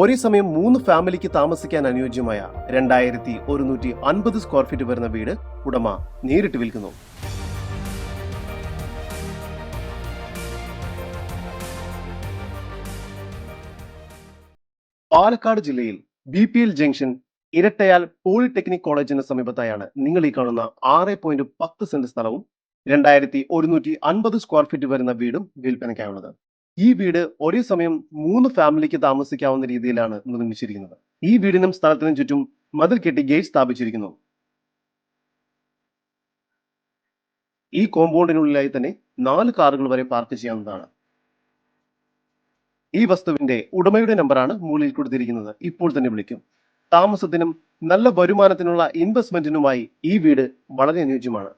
ഒരേ സമയം മൂന്ന് ഫാമിലിക്ക് താമസിക്കാൻ അനുയോജ്യമായ രണ്ടായിരത്തി ഒരുന്നൂറ്റി അൻപത് സ്ക്വയർ ഫീറ്റ് വരുന്ന വീട് ഉടമ നേരിട്ട് വിൽക്കുന്നു. പാലക്കാട് ജില്ലയിൽ B P L junction Irattayal polytechnic കോളേജിന് സമീപത്തായാണ് നിങ്ങൾ ഈ കാണുന്ന ആറ് പോയിന്റ് പത്ത് സെന്റ് സ്ഥലവും രണ്ടായിരത്തി ഒരുന്നൂറ്റി അൻപത് സ്ക്വയർ ഫീറ്റ് വരുന്ന വീടും വിൽപ്പനയ്ക്കായുള്ളത്. ഈ വീട് ഒരേ സമയം മൂന്ന് ഫാമിലിക്ക് താമസിക്കാവുന്ന രീതിയിലാണ് നിർമ്മിച്ചിരിക്കുന്നത്. ഈ വീടിനും സ്ഥലത്തിനും ചുറ്റും മതിൽ കെട്ടി ഗേറ്റ് സ്ഥാപിച്ചിരിക്കുന്നു. ഈ കോമ്പൗണ്ടിനുള്ളിലായി തന്നെ നാല് കാറുകൾ വരെ പാർക്ക് ചെയ്യാവുന്നതാണ്. ഈ വസ്തുവിന്റെ ഉടമയുടെ നമ്പറാണ് മുകളിൽ കൊടുത്തിരിക്കുന്നത്. ഇപ്പോൾ തന്നെ വിളിക്കും. താമസത്തിനും നല്ല വരുമാനത്തിനുള്ള ഇൻവെസ്റ്റ്മെന്റിനുമായി ഈ വീട് വളരെ അനുയോജ്യമാണ്.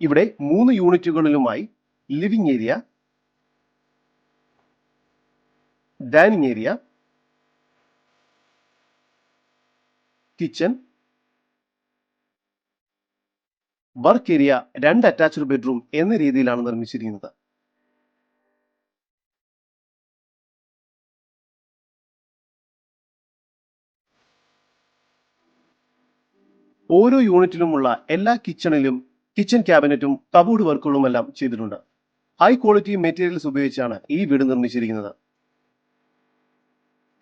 ഇവിടെ മൂന്ന് യൂണിറ്റുകളിലുമായി living area dining area kitchen work area രണ്ട് അറ്റാച്ച്ഡ് ബെഡ്റൂം എന്ന രീതിയിലാണ് നിർമ്മിച്ചിരിക്കുന്നത്. ഓരോ യൂണിറ്റിലുമുള്ള എല്ലാ കിച്ചണിലും കിച്ചൺ ക്യാബിനറ്റും കബോർഡ് വർക്കുകളുമെല്ലാം ചെയ്തിട്ടുണ്ട്. ഹൈ ക്വാളിറ്റി മെറ്റീരിയൽസ് ഉപയോഗിച്ചാണ് ഈ വീട് നിർമ്മിച്ചിരിക്കുന്നത്.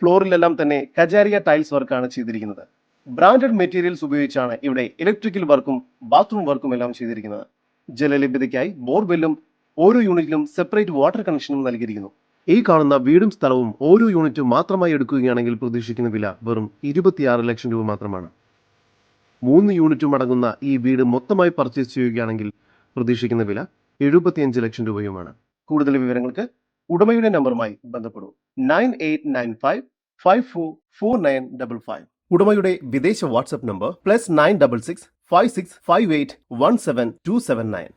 ഫ്ലോറിലെല്ലാം തന്നെ കജാരിയ ടൈൽസ് വർക്കാണ് ചെയ്തിരിക്കുന്നത്. ബ്രാൻഡഡ് മെറ്റീരിയൽസ് ഉപയോഗിച്ചാണ് ഇവിടെ ഇലക്ട്രിക്കൽ വർക്കും ബാത്റൂം വർക്കും എല്ലാം ചെയ്തിരിക്കുന്നത്. ജലലഭ്യതയ്ക്കായി ബോർവെല്ലും ഓരോ യൂണിറ്റിലും സെപ്പറേറ്റ് വാട്ടർ കണക്ഷനും നൽകിയിരിക്കുന്നു. ഈ കാണുന്ന വീടും സ്ഥലവും ഓരോ യൂണിറ്റും മാത്രമായി എടുക്കുകയാണെങ്കിൽ പ്രതീക്ഷിക്കുന്ന വില വെറും ഇരുപത്തിയാറ് ലക്ഷം രൂപ മാത്രമാണ്. മൂന്ന് യൂണിറ്റും അടങ്ങുന്ന ഈ വീട് മൊത്തമായി പർച്ചേസ് ചെയ്യുകയാണെങ്കിൽ പ്രതീക്ഷിക്കുന്ന വില എഴുപത്തിയഞ്ച് ലക്ഷം രൂപയുമാണ്. കൂടുതൽ വിവരങ്ങൾക്ക് ഉടമയുടെ നമ്പറുമായി ബന്ധപ്പെടും. Nine eight nine five five four four nine double five. ഉടമയുടെ വിദേശ WhatsApp number plus nine double six five six five eight one seven two seven nine